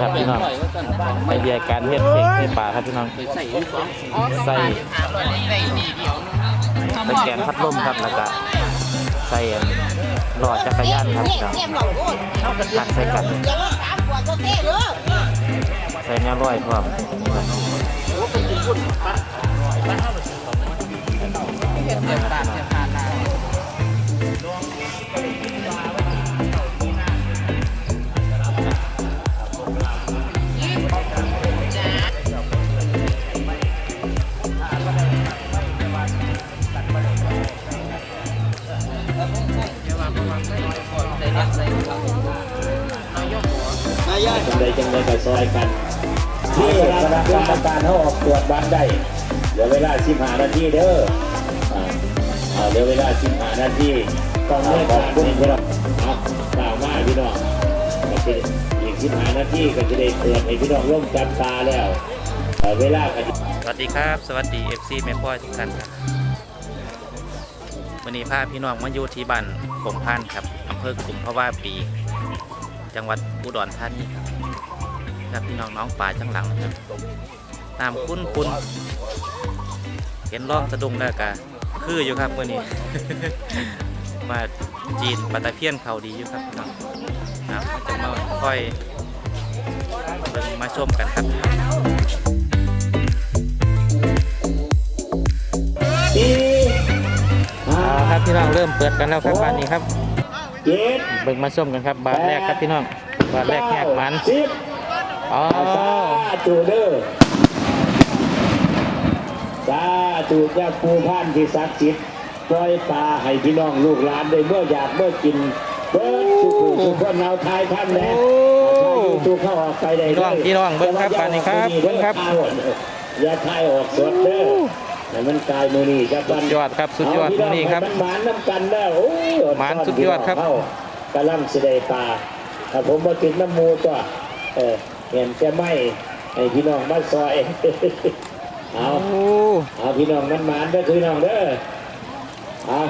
ครับพี่น้องไอเดียการเฮ็ดเค้กใส่ปลาครับพี่น้องไปใส่ลูกสองใส่ตะแกรงพัดลมครับแล้วก็ใส่หลอดจักรยานครับพี่น้องเยี่ยมเราโอ้ยตักใส่กันอย่ามาสามขวดก็เท่เด้อใส่แนวร้อยพร้อมเทียบ จังใดจังใดก็ซอยกันที่คณะกรรมการเขาออกตรวจบัตรได้เหลือเวลา15นาทีเด้ออ่าอ่าเหลือเวลา15นาทีต้องเลิกขอบคุณพี่น้องเอากล่าวมาพี่น้องก็จะอีก15นาทีก็จะได้เตือนให้พี่น้องร่วมจับตาแล้วเอ่อเวลาก็จะสวัสดีครับ สวัสดี FC แม่พ่อยทุกท่านครับวันนี้พาพี่น้องมาอยู่ที่บ้านกงพันครับอำเภอกลุ่มพะว่าปี จังหวัดอุดรธานีครับพี่น้องน้องป่าจังหลังนะครับน้ำคุ้นคุ้นเห็นร่องสะดุ้งแล้วกะคืออยู่ครับวันนี้ มาจีนปลาตะเพียนเขาดีอยู่ครับพี่น้องนะจะมาค่อยเบิ่งมาชมกันครับเอาครับพี่น้องเริ่มเปิดกันแล้วครับบ้านนี้ครับ เจ็ดเบิ่งมาส้มกันครับบาทแรกครับพี่น้องบาทแรกแหกมันสิบอ๋อสาธุเด้อสาธุเจ้าปูพานที่ศักดิ์สิทธิ์ปล่อยปลาให้พี่น้องลูกหลานได้เมื่ออยากเมื่อกินเบิดสุขุสุขคนเอาทายท่านแหละตูเข้าออกไปได้พี่น้องพี่น้องเบิ่งครับบ้านนี้ครับเบิ่งครับ อย่าทายออกสดเด้อ ให้มันกลายมือนี่ครับสุดยอดครับสุดยอดเาพี่นี่ครับให้มันหมานน้ำกันได้อโอ้ยหมานสุดยอดครับเข้ากระลำสิได้ปลาถ้าผมมากินน้ำหมูก็เออเห็นจะไม่ให้พี่น้องมาซอยเอาโอ้เอาพี่น้องมันหมานเด้อพี่น้องเด้อเอา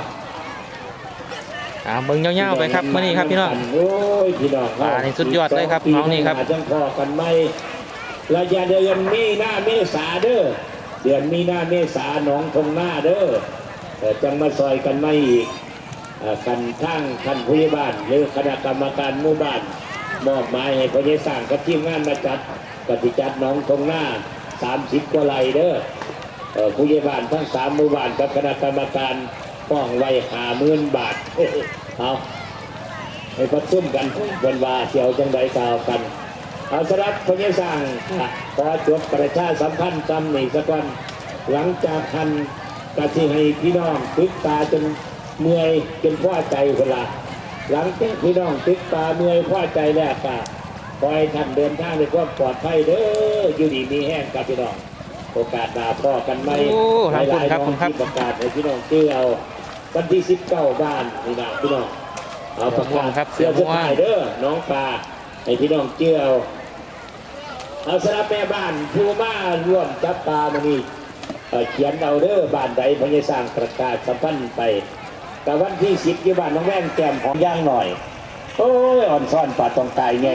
อ่าเบิ่งยาวๆไปครับมื้อนี้ครับพี่น้องโอ้ยพี่น้องอ่านี่สุดยอดเลยครับน้องนี่ครับจังพอกันไหมระยะเดือนมีหน้าเมษาเด้อ เดือนมีนาเมษาหนองทงหน้าเด้อจังมาซอยกันไม่อีกกันทั้งท่านผู้ใหญ่บ้านหรือคณะกรรมการหมู่บ้านมอบหมายให้พระเยสร้างกับทีมงานมาจัดปฏิจัดหนองทงหน้า30กว่าไรเด้อผู้ใหญ่บ้านทั้งสามหมู่บ้านกับคณะกรรมการป้องไว้หาหมื่นบาทเอาให้ประชุมกันวันว่าเที่ยวจังใดกล่าวกัน เอาสำหรับพญสร้างอะขอจบประชาสัมพันธ์จำนี่สักวันหลังจากทันกะที่ให้พี่น้องตึกตาจนเมื่อยจนพ่อใจเวลาหลังจากพี่น้องตึกตาเมื่อยพ่อใจแล้วก็คอยท่านเดินทางในความปลอดภัยเด้ออยู่ดีมีแห้งกับพี่น้อง โอกาสดาพ่อกันไหมโอ้ขอบคุณครับหลายๆขอบคุณครับที่ประกาศให้พี่น้องเชื่อเอาวันที่สิบเก้าบ้านนี่นะพี่น้องเอาประกาศครับเสื้อเสื้เสื้ออม่วงผ้าเด้อน้องปลา ให้พี่น้องเชื่อเอาเอาสำหรับแม่บ้านผู้มาร่วมจับปลามานี่เอ่อเขียนเอาเด้อบ้านใดพญสร้างประกาศสัมพันธ์ไปแต่วันที่สิบที่บ้านน้องแว่งแก้มของย่างหน่อย โอ้ยอ่อนซ่อนปลาตองกายไง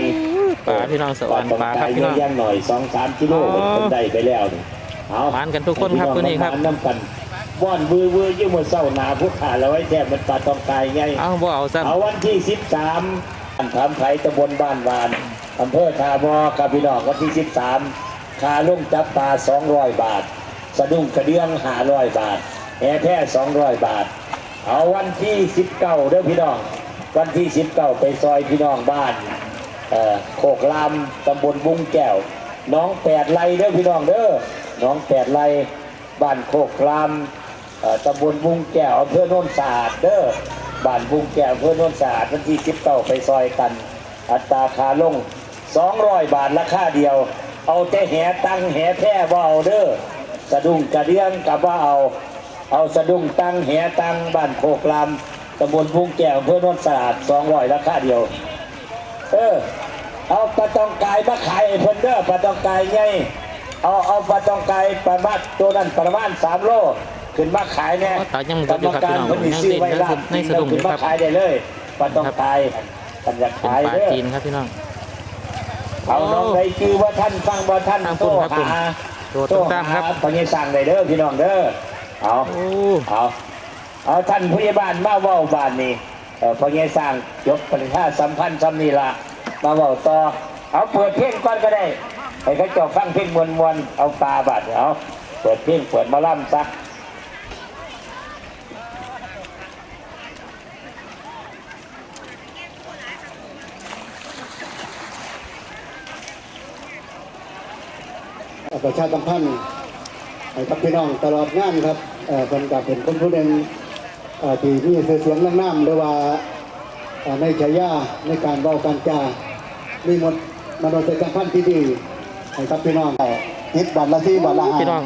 ปลาพี่น้องสวรรค์ปลาครับพี่น้องย่างหน่อยสองสามกิโลอ๋อคนได้ไปแล้วนี่เอาหวานกันทุกคนครับตัวนี้ครับให้พี่องมาน้ำกันว่อนวือวือยิ่งมือเศร้าหนาผู้ขาเราไว้แทบมันปลาตองกายไงเอาบ่เอาซ้เอาวันที่สิบสามอัน ถามไผ่ตำบลบ้านวานอำเภอทาบอกับพี่น้องวันที่สิบสามคาลุ่มจับปลาสองร้อยบาท สะดุ้งกระเดื่องห้าร้อยบาท แอแท้สองร้อยบาท เอาวันที่สิบเก้าเด้อพี่น้อง วันที่สิบเก้าไปซอยพี่น้องบ้านโคกลามตำบลบุงแก้ว น้องแปดไร่เด้อพี่น้องเด้อ น้องแปดไร่บ้านโคกลามตำบลบุงแก้วอำเภอโนนสะอาดเด้อ บ้านบุงแก้วอำเภอโนนสะอาดวันที่สิบเก้าไปซอยกัน อัตราคาลงสองร้อยบาทราคาเดียว เอาแต่แหตังแหแท้ว่าเอาเด้อสะดุ้งกระเดียงกับว่าเอา เอาสะดุ้งตังแหตังบ้านโคกลามตำบลบุงแก้วอำเภอโนนสะอาดสองร้อยราคาเดียว เออเอาปลาตองกายมาขายเพิ่นเด้อปลาตองกายไงเอาเอาปลาตองกายประมาณตัวนั้นประมาณสามโล ขึ้นมาขายเนี่ยำตายังบ่อยู่ครับพี่น้องเพิ่นสิยังซื้อติดไว้ในลาสุบดในสะดุ้งอขึ้นยู่มาครับขายได้เลยปลาตองกายกันอยากเป็นขายปลาเด้อจีนครับพี่น้องเอเอาน้องใดคือว่าท่านฟังว่าท่านทางโตคุณครับคุณหาโดดตุ้มตามครับพอยังสั่งได้เด้อพี่น้องเด้อเอาโอ้เอาเอาท่านผู้ใหญ่บ้านมาเว้าบ้านนี่เออพอยังสั่งยกปริชาสัมพันธ์ซ้ำนี่ละมาเว้าต่อเอาเปิดเพลงก่อนก็ได้ให้เขาเจ้าฟังเพลงมวนๆเอาตาบาดเอาเปิดเพลงเปิดหมาล่ำซะ ประชาสัมพันธ์ให้กับพี่น้องตลอดงานครับเอ่อเป็นกับเป็นคนผู้หนึ่งเอ่อที่มีชื่อเสียงน้ำๆหรือว่าเอ่อในฉายาในการเว้าการจามีหมดมโนสัมพันธ์ที่ดีให้กับพี่น้องฮิตบัตรละที่บัตรละห้าพี่น้อง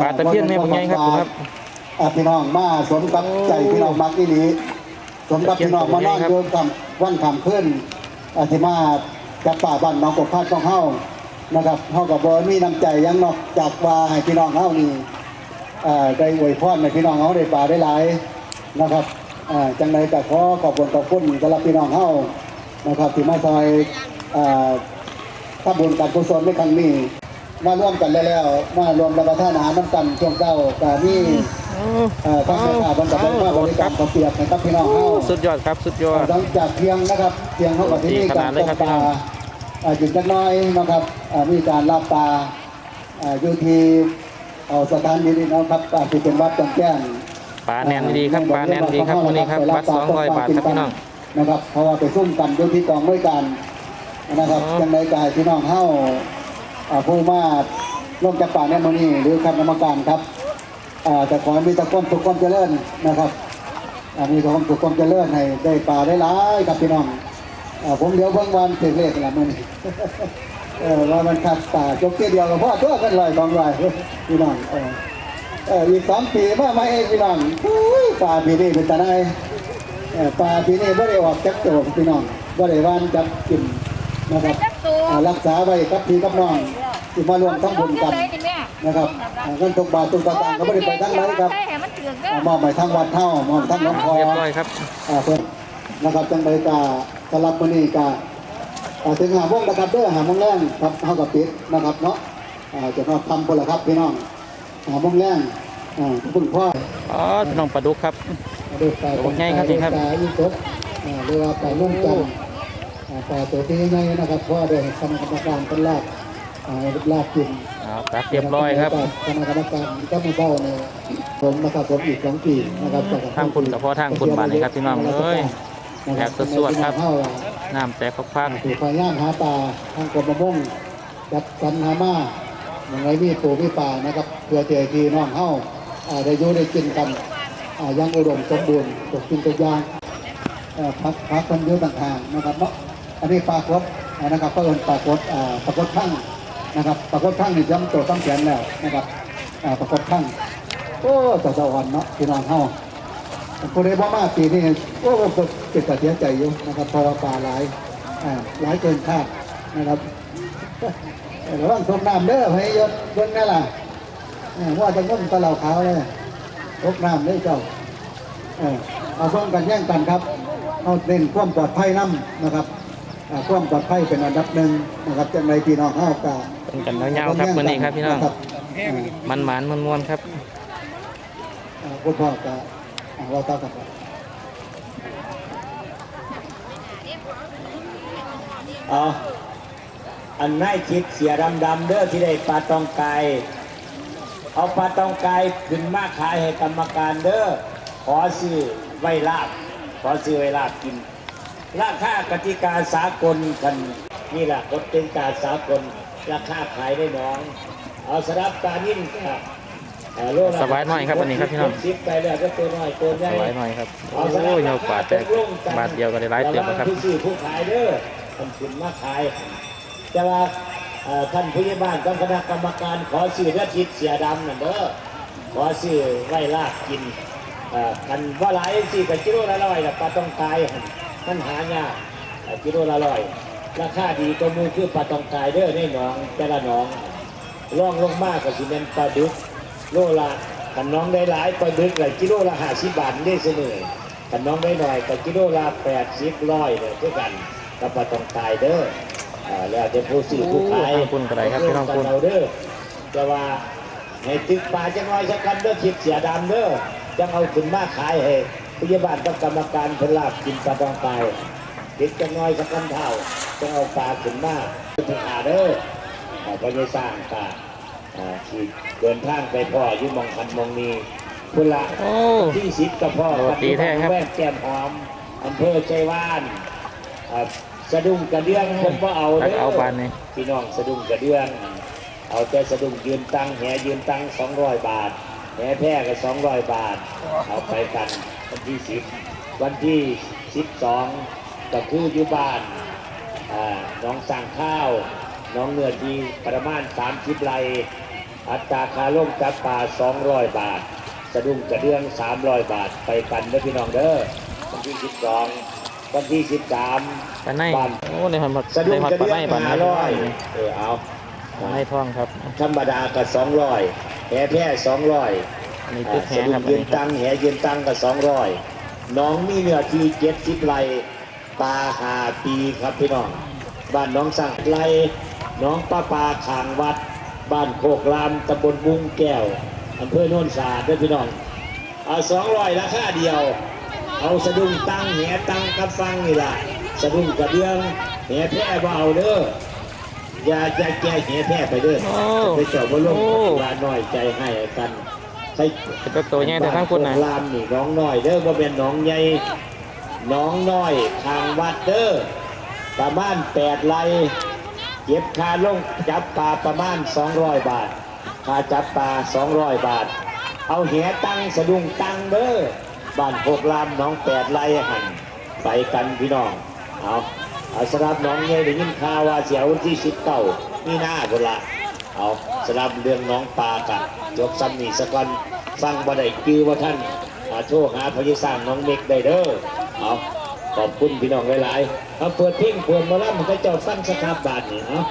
ปลาตะเพียนแม่พญายครับผมครับเอ่อพี่น้องมาสมกับใจพี่น้องมักอีนี้สมกับพี่น้องมานอนโยนคำวันคำขึ้นอาทิมาจับป่าบ้านน้องกบพาดของเฮา นะครับเฮากับบ่มีน้ำใจหยังนอกจากว่าให้พี่น้องเฮานี่เอ่อได้อวยพรให้พี่น้องเฮาได้ป่าได้หลายนะครับเอ่อจังใดก็ขอขอบคุณขอบคุณสำหรับพี่น้องเฮานะครับที่มาซอยเอ่อทำบุญการกุศลในครั้งนี้มาร่วมกันแล้วๆมารวมรับประทานอาหารน้ำกันช่วงเช้าก็มีเอ่อทั้งแม่ค้าบนกับมาบริการข้าวเปียกให้กับพี่น้องเฮาสุดยอดครับสุดยอดหลังจากเที่ยงนะครับเที่ยงเขาก็ที่นี่การดีขนาดเลยครับตกปลา อ่าหยุดจักหน้อยนะครับอ่ามีการลาบปลาอ่าอยู่ที่เอาสถานที่นี้นะครับอ่าที่เป็นวัดจังแจ้งปลาแน่นดีครับปลาแน่นดีครับวันนี้ครับวัดสองร้อยบาทครับพี่น้องนะครับ เพราะว่าไปซุ่มกันอยู่ที่กองด้วยกันนะครับอ๋อจังใดกายพี่น้องเฮาอ่าผู้มาร่วมจับป่าในมื้อนี้หรือคณะกรรมการครับอ่าแต่ขอให้มีแตะความสุขความเจริญนะครับอ่ามีแต่ความสุขความเจริญให้ได้ป่าได้หลายครับพี่น้องอ่า ผมเดี๋ยวเบิ่งวันถึงเลขละมื้อนี้เออว่ามันขัดตาจกเกียเดียวกับพ่อตัวกันลอยกองลอยพี่น้องเออเอออีกสองปีมามาเองพี่น้องอุ้ยป่าปีนี้เป็นตาได้เออป่าปีนี้ไม่ได้ออกจักโจกพี่น้องไม่ได้วานจับกินนะครับอ่ารักษาไว้กับพี่กับน้องที่มารวมทั้งบุญกันนะครับอ่าเงินตกบาทตกตะตังก็ไม่ได้ไปทั้งไหนครับใช่ให้มันเถื่อนเด้อ่าอมอบไปทั้งวัดเท่ามอบทั้งหลวงพ่อเรียบร้อยครับอ่าเพื่อนนะครับจังใดกา สลับมื้อนี้กาอ่าถึงหาโมงนะครับเด้อหาโมงแรงครับเฮากับปิดนะครับเนาะอ่าจะมาทำพุ่นละครับพี่น้องหาโมงแรงอ่าพึ่งพ่ออ๋อพี่น้องปลาดุกครับเด้อปลาโอ้ใหญ่ครับนี่ครับปลาอีกบอ่าเรือว่าปลาลุ่มจันทร์อ่าปลาตัวที่ใหญ่นะครับพ่อได้คณะกรรมการเป็นลาบอ่าลาบกินเอาตักเรียบร้อยครับคณะกรรมการก็มาเฝ้าในผมนะครับผมอีกสองปีนะครับทางคุณกับพ่อทางคุณมานี่ครับพี่น้องเอ้ย แอบสวดๆครับเข้าน้ำแตกพักถือพยายามหาปลาทางกรมประมงจับสันหามาอย่างไรมีปูมีปลานะครับเพื่อเจอทีน้องเฮาอ่าได้อยู่ได้กินกันอ่าอยังอุดมสมบูรณ์ตกกินตัวอย่างเอ่อพักพักคนเยอะต่างๆนะครับเนาะอันนี้ปลากดอ่านะครับก็เอินปลากดอ่าปลากดข้างนะครับปลากดข้างนี่ย้ำตัวต้องแขนแล้วนะครับอ่าปลากดข้างโอ้ตัวสวรรค์เนาะพี่น้องเฮา คนในพ่อมาปีนี้โอ้ก็เป็นกระเสียใจอยู่นะครับเพราะว่าปลาหลายอ่าหลายเกินคาดนะครับเออระวังตกน้ำเด้อให้ยศเบิ่งนั่นล่ะเออว่าจะง้มตะเหล่าขาวเลยตกน้ำเด้อเจ้าเออเอาเพิ่มกันแย่งกันครับเอาเน้นความปลอดภัยนํนะครับอ่าความปลอดภัยเป็นอันดับหนึ่งนะครับจังไรพี่น้องเฮากะๆเป็นกันยาวๆครับวันนี้ครับพี่น้องมันหมานมันมวนๆครับอ่าคุณพ่อกะ อ่าว่าต่อกันเอาอันนายคิดเสียดำดำเด้อที่ได้ปลาตองไก่เอาปลาตองไก่ขึ้นมาขายให้กรรมการเด้อขอซื้อไว้ลาบขอซื้อไว้ลาบกิน ราคากติกาสากลกันนี่แหละกฎเป็นการสากลราคาขายได้น้อง เอาสำหรับการนิ่มครับ สบายหน่อยครับวันนี้ครับพี่น้องสิบไปแล้วก็ตัวน้อยตัวใหญ่สวยหน่อยครับโอ้ยเอาปลาแตกบาทเดียวก็ได้หลายเติมแล้วครับผู้ซื้อผู้ขายเด้อทำสินมาขายแต่ว่าท่านผู้ใหญ่บ้านกับคณะกรรมการขอซื้อเลือดทิศเสียดำนั่นเด้อขอซื้อไว้ลากกินเอ่อกันว่าหลายสี่กับกิโลละร้อยปลาต้องกายหั่นมันหายากกิโลละร้อยราคาดีก็มูคือปลาตองกายเด้อในหนองแต่ละหนองร่องลงมากกว่าสิเป็นปลาดุก โลละกันน้องได้หลายปลาดุกเลยกิโลละห้าสิบบาทได้เสมอกันน้องได้หน่อยกับกิโลละแปดสิบร้อยเลยเท่ากันกับปลาต้องกายเด้ออ่าแล้วจะผู้ซื้อผู้ขายโอ้ทางคุณก็ได้ครับพี่น้องคุณเอาเด้อจะว่าให้ตึกป่าจะน้อยสักกันเด้อคิดเสียดำเด้อจะเอาขึ้นมาขายให้พยาบาลกับกรรมการเพนลาบกินปลาตองไปติดจะน้อยสักกันเท่าจะเอาปลาขึ้นมาถึงอาเด้อเอาไปไม่สร้างปลาอ่า ที่เดินทางไปพ่ออยุ่หมองคันหมองนี้พุนละโอ้ ที่สิบกับพ่อโอ้ดีแท้ครับ แว่นแก้มหอมอำเภอใจว่านอ่าสะดุ้งกระเดื่องคนว่าเอาตักด้ เอาบานนี่พี่น้องสะดุ้งกระเดื่อง เอาแต่สะดุ้งยืนตังแหยืนตังสองร้อยบาทแหแพร่ก็สองร้อยบาท เอาไปกันวันที่สิบวันที่สิบสองก็คืออยู่บ้านอ่าน้องสั่งข้าว น้องเนื้อดีประมาณสามสิบไร่ อัตราคาล่มจับปลาสองร้อยบาท สะดุ้งกระเดื่องสามร้อยบาท ไปกันเด้อพี่น้องเด้อวันที่สิบสองวันที่สิบสามปลาในบ้านโอ้ในหอดหมดสะดุ้ในงหอดกระปลาเดื่ในองปลาในห้าร้อยเออเอาปลาในทองครับ ธรรมดาก็สองร้อยแห่แพร่สองร้อยอันนี้ตึกแหสะดุครังบอันยืนนี้คตัรับงแห่ยืนตังก็สองร้อยน้องมีเนื้อที่เจ็ดสิบไร่ปลาหาปีครับพี่น้อง บ้านน้องสั่งไร่น้องป้าปลาขางวัด บ้านโคกรามตำบลบุ้งแก้วอำเภอโน่นสาดด้วยพี่น้องเอาสองร้อยราคาเดียว เอาสะดุ้งตั้งแหตั้งกับฟังนี่ล่ะสะดุ้งกระเดื่องแหแพร่บ่เอาเด้ออย่าอย่าแก้แหแพร่ไปเด้อโอ้ไปเจาะบ่ลงโอ้ลาน้อยใจให้กันใส่เป็นตัวตัวใหญ่แต่ทั้งคุณนะลามนี่น้องน้อยเด้อบ่เป็นน้องใหญ่น้องน้อยทางวัดเด้อประมาณแปดไร่ เก็บคาลงจับปลาประมาณ 200 บาทคาจับปลา 200 บาท เอาแหตั้งสะดุ้งตั้งเด้อบ้านโคกลามน้องแปดไร่หันไปกันพี่น้อง เอาเอาสำหรับน้องใหญ่ได้ยินข่าวว่าเสียวันที่สิบเก้านี่หน้าบุละเอาสำหรับเรื่องน้องปลากะยกซ้ำนี่สักวันฟังบ่ได้คือว่าท่านอาโชคหาพยาสร้างน้องเมกได้เด้อเอา ขอบคุณพี่น้องหลายๆเอาเปิดเพลงเปิดหมาแล้วมันก็เจ้าฟังสครับบาทนี่เนาะ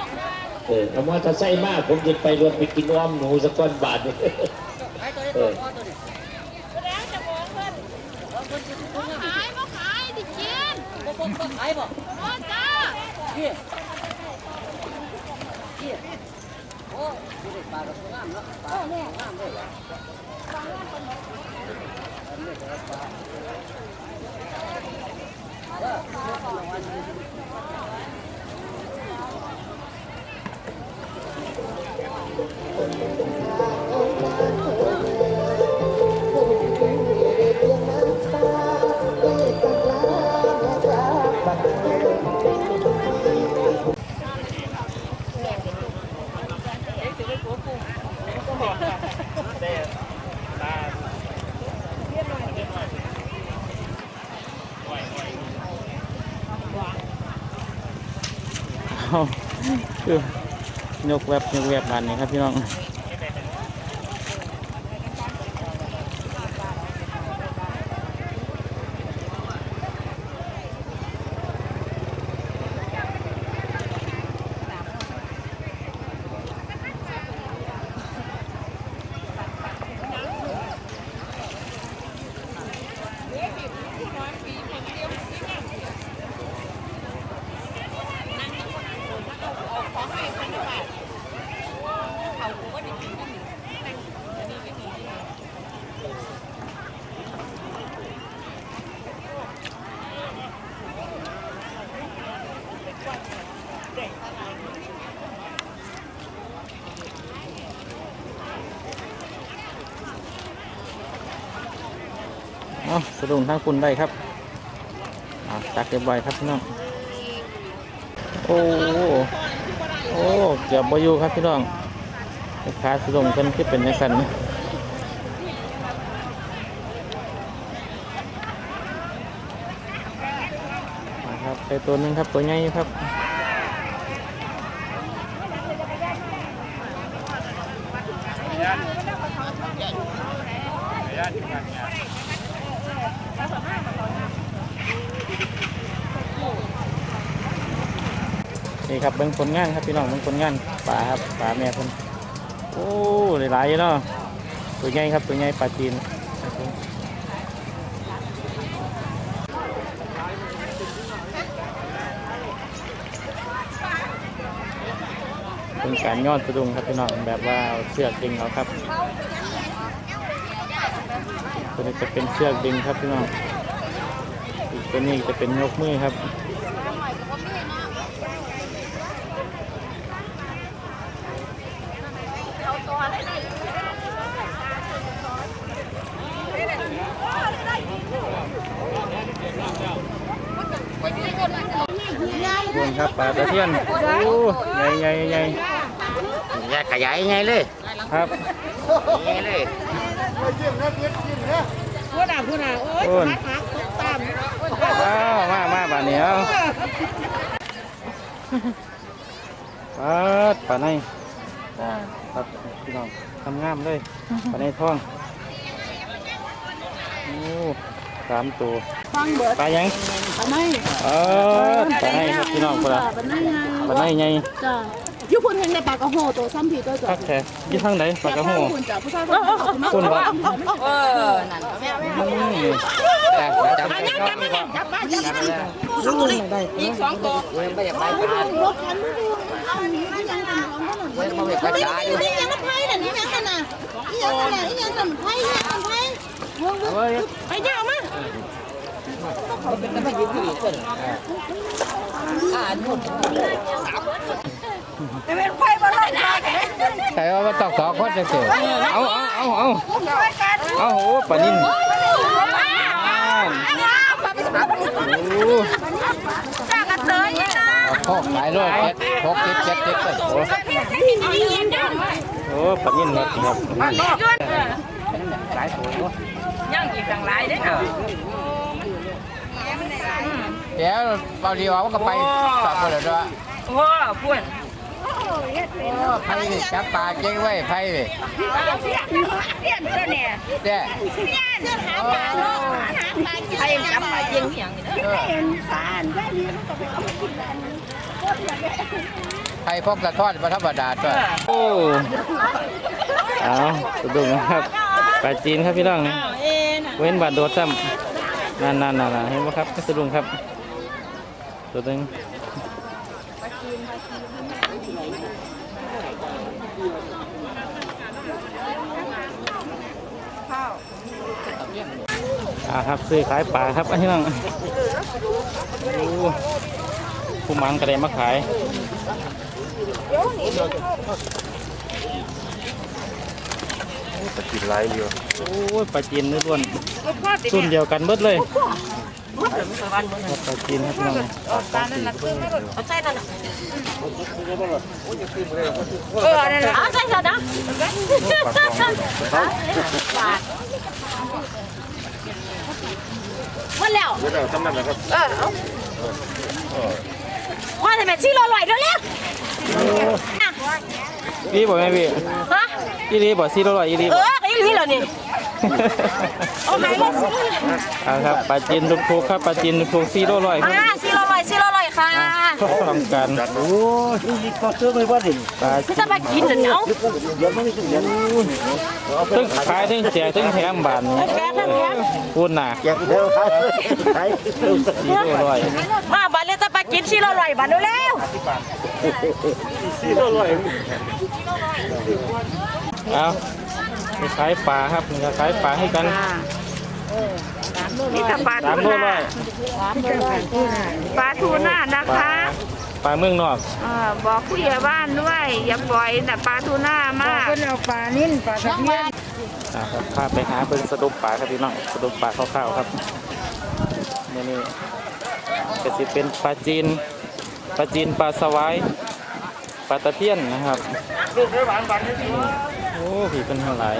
เออเอามาถ้าใส่มากผมจะไปรวมไปกินอ้อมหนูสักก้อนบาทนี่เออขายบ่ขายดิกินบ่บ่บ่ขายบ่บ่จ้าพี่พี่โอ้ดูดิปลาก็งามเนาะปลางามเลยเอา กแวบยกแวบบานนี้ครับพี่น้อง เอาสะดุ้งทั้งคุณได้ครับเอาตักเรียบร้ครับพี่น้อง โอ้โอ้เกือบบอยู่ครับพี่น้องลูกค้าสะดุ้งเพิ่นคือเป็นในสันนะนะครับไปตัวนึงครับตัวใหญ่อยู่ครับ นี่ครับเบิ่ง ผลงานครับพี่น้องเบิ่งผลงานปลาครับปลาแม่เพิ่นโอ้หลายๆเนาะตัวใหญ่ครับตัวใหญ่ปลาจีนเป็นการยอนสะดุงครับพี่น้องแบบว่าเอาเชือกดึงเอาครับตัวนี้จะเป็นเชือกดึงครับพี่น้องอีกตัวนี้จะเป็นยกมือครับ รวม ครับปลาตะเพียนโอ้ใหญ่ใหญ่ใหญ่อยากขยายไงเลยครับไงเลยพูดอะพูดอะโอ้ยโอ้นหักตามอ้าวมามาบาดเหนียวปลาดปลาในครับพี่น้องทำงามเลยปลาในท้องโอ้ สามตัวฟังเบิดปลายังทำไมเออปลาในครับพี่น้องปลาปลาในไงปลาในไงจ้ะยุพุ่นเห็นในปากกระโหตัวซ้ำผีตัวจ้ะพักแท้ยี่ทางไหนปลากระโหคุณจ้ะผู้ชายคนนี้คุณบ่เออนั่นอืมจับจับจับจับอีกสองตัวเว้ยไม่อยากไปปลารถคันไม่ดูเอาหนีที่ยังกันเว้ยไม่อยากไปปลาอยู่นี่ยังน้ำไผ่น่ะนี่ยังกันน่ะนี่ยังกันน่ะนี่ยังกันไผ่นี่ยังกันไผ่วงวง ไปเจ้ามาเป็นน้ำมันยืดอยู่เกินอ่ามดใส่ว่าตองสองคนจะเสือเอาเอาเอาเอาเอาโอ้ปลานิ่นโอ้หกหลายร้อยเจ็ดหกเจ็ดเจ็ดเจ็ดเลยโหปนิ่นครับครับ หลายตัวยังอีกต่างหลายเด้อน่ะเดี๋ยวเบาดีว่าก็ไปสอบกันเลยด้วยโอ้พุ่นไผ่ดิจับปลาเจ๊งไว้ไผ่ดิเสียนตัวเนี่ยเจ้ใครจับมายิงอหย่างนี้เด้อไผ่พกกระทอดมาธรรมดาตัวโอ้เอาสะดุ้งนะครับ ปลาจีนครับพี่น้องนี่เว้นบาดโดดซ้ำนั่นนั่นนั่นเห็นไหมครับสะดุ้งครับตัวหนึงอ่าครับซื้อขายปลาครับอันนี้น้องโอ้ผู้มันกระเด็นมาขายป ลาจีนไล่เดียวโอ้ยปลาจีนเนื้อล้วนส่วนเดียวกันเบิดเลยครับปลาจีนครับพี่น้องเอาใจนั่นน่ะเออนั่นน่ะเอาใจซะนะหมดแล้วเออเอาว่าแต่แม่ชี้รอลอยแล้วแล้วพี่บอกไหมพี่ฮะพี่รีบอกซีโร่ร้อยอีรีเอบออกไอ้ลีเหรอนี่เอาไหนล่ะสิเอาครับปลาจีนถูกๆครับปลาจีนถูกซีโร่ร้อยครับอ่าซีโร่ลอยซีโร่ลอยค่ะทำการโอ้ยก็ซื้อไปว่าดิปลาพี่จะไปกินเหรอเนาะตึ้งขายตึ้งแจกตึ้งแถมบานแกนั่นแกพูดหนาซีโร่ร้อยมาบ้านเลยจะไป กินซีโร่ลอยบ้านเร็วเอาไปขายปลาครับนี่ก็ขายปลาให้กันนี่แต่ปลาสามทูโลน่าร้อยปลาทูน่านะปลาคะ ปลาเมืองนอกเอ่อบอกผู้ใหญ่บ้านด้วย อย่าปล่อยแต่ปลาทูน่ามากอ่าครับพาไปหาเป็นสะดุปปลาครับพี่น้องสะดุปปลาคร่าวๆครับนี่นี่ ก็สิเป็นปลาจีนปลาจีนปลาสวายปลาตะเพียนนะครับโอ้ผีเป็นเท่าไหร่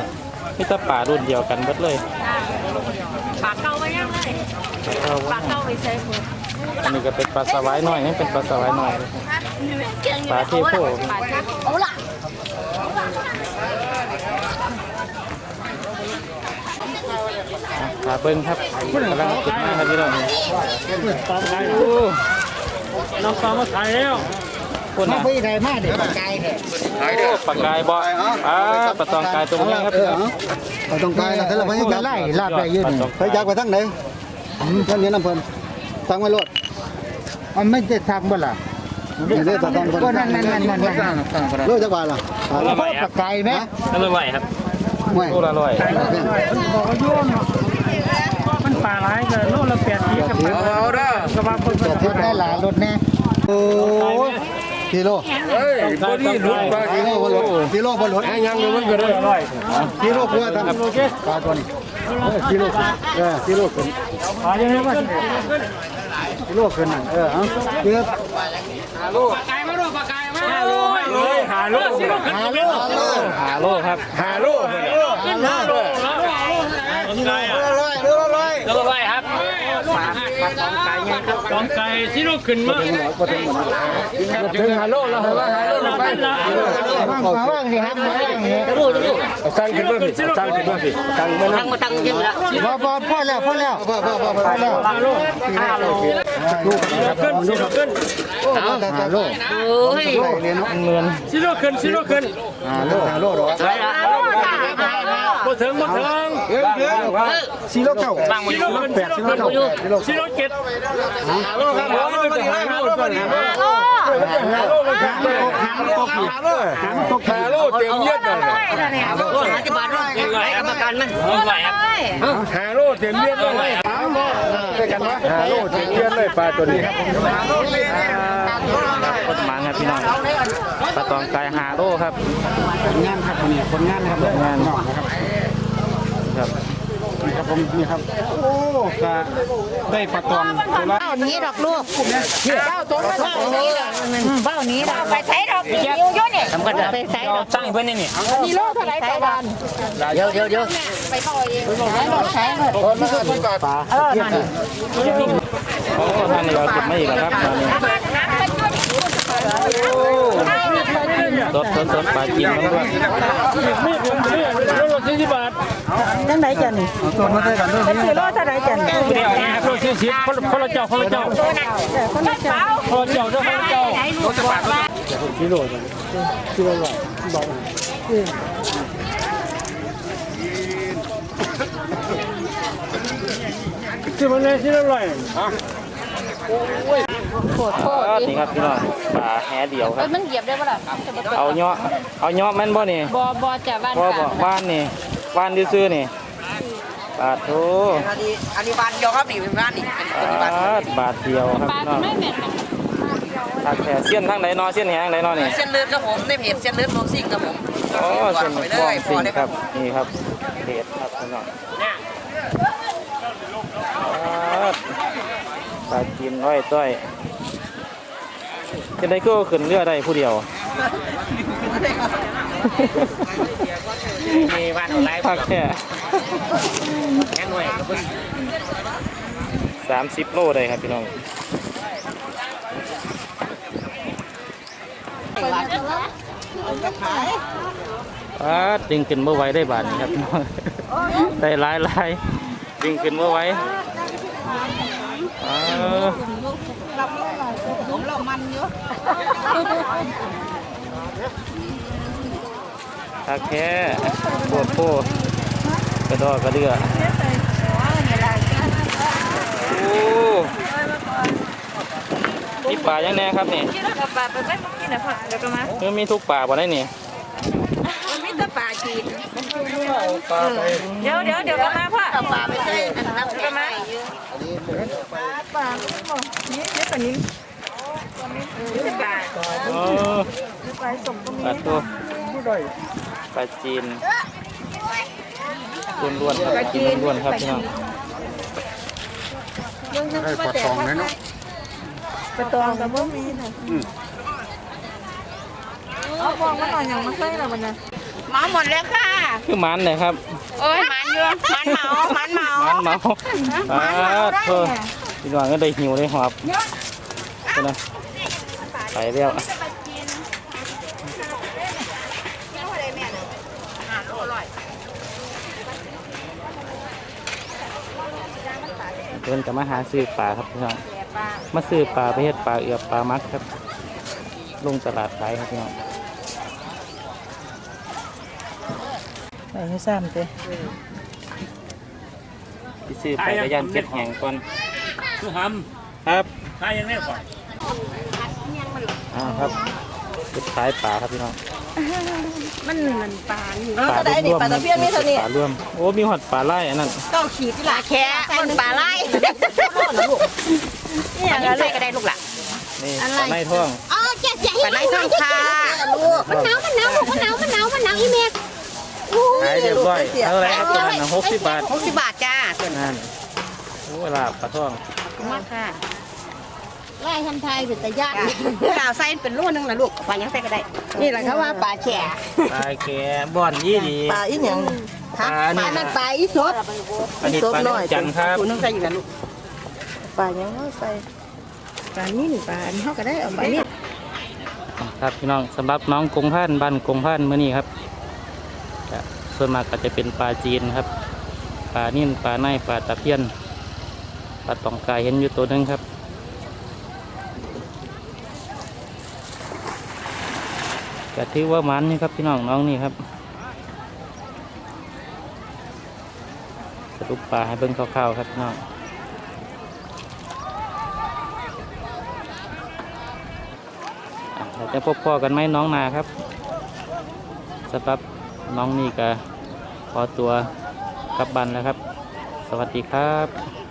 นี่ถ้าป่ารุ่นเดียวกันเบิดเลยปลาเก่าไปยังเลยเอาปลาเก่าไปใส่หมดอันนี้ก็เป็นปลาสวายน้อยนี่เป็นปลาสวายน้อยเลยปลาเทโพเอาล่ะ ปลาเบิ้งครับกำลังขึ้นมาครับพี่น้องโอ้น้ำปลามาขายแล้วคนน่ะไม่ได้มาเด็กไกลเนี่ยโอ้ปลากายบ่อ่าปลาตองกายตัวนี้ครับเออเอาตรงกลางนะแต่ละพยังจะไล่ลาดได้ยืนไปยักไปทั้งไหนท่านนี้น้ำเพลินตั้งไว้รถมันไม่จะทางบ่ล่ะนี่เด้อตะต้องคนนั่นนั่นนั่นนั่นโลจักบาทล่ะปลาไก่ไหมนั่นเลยไหวครับไม่โลละร้อยมันบอกว่าโยนมัน ปลาร้ายกันโลละแปดทีกับปลาเอาเด้อกระบะคนทียบได้หลายรถแน่โอ้กิโลเฮ้ยพอดีหลุดปลากิโลบนรถกิโลบนรถยังอยู่มันก็ได้ร้อยกิโลกว่าทำปลาตัวนี้กิโลเออกิโลขึ้นปลายังไงวะกิโลขึ้นนั่นเออเอาเกือบห้าโลเลยหาโลหาโลหาโลครับหาโลห้าโลร้อยร้อยร้อยร้อยครับ ตองไก่ที่เราขึ้นมาถึงหาโลแล้วว่าหาโลแล้วไปละว่างมาว่างสิครับมาว่างนี่ตั้งขึ้นมาสิตั้งขึ้นมาสิตั้งมานั่งพอพอพอแล้วพอแล้วพอพอพอพอแล้วหาโลห้าโลขึ้นสิโลขึ้นเอาหาโลโอ้ยเรียนเงินสิโลขึ้นสิโลขึ้นหาโลหาโลหรอ บ่ถึงบ่ถึงสี่โลเก้าสิโลขึ้นสิโลขึ้นสิโลเจ็ดหาโลครับหาโลมาดิหาโลมาดิหาโลหาโลมาดิหาโลหาโลหาโลหาโลเต็มเยียดเลยหาจะบาทด้วยกรรมการมั้ยหาโลเต็มเยียดเลยหาโลหาโลเต็มเยียดเลยปลาตัวนี้คนหมานครับพี่น้องปลาตองไก่หาโลครับผลงานครับคนนี้ผลงานครับผลงานน้องนะครับ ครับนี่ครับผมนี่ครับ โอ้กะได้ปลาตองตัวละเบ้านี้ดอกลูกเบ้าตัวเบ้านี้เบ้านี้ไปใช้ดอกนิ้วยุ่นี่ทำกันไปใช้ดอกตั้งเพื่อนนี่นี่นี่โลเท่าไหร่ต่อวันเดี๋ยวเดี๋ยวเดี๋ยวไปพ่อเองใช้ดอกใช้หมดคนละคนปลาปลาเออนั่นโอ้ท่านนี่เราเก็บไม่อีกแล้วครับตอนนี้สดสดสดปลาจิ้มน้ำด้วยมีดผมซื้อโล สี่สิบบาทจังไหนจันตัวมาได้กันด้วยซื้อโลเท่าไหร่จันเดี๋ยวโลสี่สิบคนคนละเจ้าคนละเจ้าคนละเจ้าคนละเจ้าเจ้าคนละเจ้ากิโลจังกิโลละบอกคือมันเลยที่ละร้อย โคตรโคตรนี่ครับพี่น้องปลาแหเดียวครับมันเหยียบได้ป่ะล่ะเอาเนาะเอาเนาะแม่นบ่นี่บอบอจะบ้านบ่บ่บ้านนี่บ้านซื่อๆนี่ปลาโถอันนี้อันนี้บานเดียวครับนี่เป็นบ้านนี่เป็นปบานลาบาทเดียวครับปลาพี่น้องไม่เหม็นทักแท้เสี้ยนทางไหนเนาะเสี้ยนแหงไหนเนาะนี่เส้นเลือดครับผมในเพจเส้นเลือดลวกซิ่งครับผมอ๋อก่อเส้นนไปทเลองยพสิองได้คครัรับบนี่ครับเด็ดครับพี่น้อง ปลาปลากินร้อยต้อยจะได้ก็ขึ้นเรือได้ผู้เดียวมีบ้านอะไรพักแค่แค่หน่วยก็เพิ่งสามสิบโลได้ครับพี่น้องปาดดึงขึ้นเมื่อไหวได้บาทนี่ครับพี่น้องได้หลายหลายดึงขึ้นเมื่อไห วอ่าผมเรามันเยอะพักแค่ปวดโพกระดอกกระเดือโอ้นี่ปลายังแน่ครับนี่กับปลาไปไม่กินนะพ่อเดี๋ยวก็มาคือมีทุกปลาบ่ได้นี่มีแต่ปลากินเดี๋ยวเดี๋ยวเดี๋ยวก็มาพ่อปลาไปใช้อันนั้นเดี๋ยวก็มา ปลานี่เดี๋ยวปลานิ่มนี่ปลาเออปลาสมก็มีปลาตัวปลาจีนล้วนๆครับปลาจีนล้วนๆครับพี่น้องได้ปลาตองเลยเนาะปลาตองกับบ่มีนะเอาฟองมาหน่อยอย่างมาใส่ละบัดนี้ มาหมดแล้วค่ะ คือมันเลยครับโอ้ยมันเยอะมันเมามันเมามันเมาปลาเธอพี่น้องก็ได้หิวได้หอบไปนะไปแล้วเดินจะมาหาซื้อปลาครับพี่น้องมาซื้อปลาไปเฮ็ดปลาเอือบปลามักครับลงตลาดขายครับพี่น้อง ไปให้ซ้ำเต้ไปซื้อไปกระยันเก็ดแหงก่อนคือหครับำถ้ายังแน่ก่อนเอ่าครับสุดท้ายป่าครับพี่น้องมันมันปลานี่เออได้นี่ปลาตะเพียนมีเท่านี้ป่าร่วมโอ้มีหอดป่าไล่อันนั้นเก้าขีดที่ปลาแค่คนปลาไล่นี่อย่างปลานั้นใส่ก็ได้ลูกหล่ะนี่ป่าไล่ท่องอ๋อเจ๊เจ๊ปลาไล่ท่องค่ะมันหนาวมันหนาวมันหนาวมันหนาวมันหนาวอีเมก ขายเรียบร้อยเท่าไหรครับตัวนั้นหกสิบบาทหกสิบบาทจ้าส่วนนั่นโอ้เวลาปลาท่องมากค่ะไล่ทำไทยเป็นตะยานกาวใส่เป็นรูนึงนะลูกปลายังใส่ก็ได้ นี่แหละเขาว่าปลาแฉปลาแกบ่อนยี่ดีปลาอีหยังปลาปลานี่นั่นปลาอีสดอันนี้ปลาน้ำจันทร์ครับคุณต้องใส่อยู่นะลูกปลาหยังเอาใส่ปลานิ่นปลาอันเขาก็ได้เอาปลานิ่นครับพี่น้องสำหรับน้องกงพันบ้านกงพันเมื่อนี้ครับก็ ส่วนมากก็จะเป็นปลาจีนครับ ปลานิ่นปลาในปลาตะเพียน ปลาตองกายเห็นอยู่ตัวหนึงครับก็ถือว่ามันนี่ครับพี่น้องน้องนี่ครับสรุปปลาให้เบิ่งคร่าวๆครับพี่น้องเราจะพบพ่อกันไหมน้องนาครับสำหรับ น้องนี่ก็ขอตัวกลับบ้านแล้วครับ สวัสดีครับ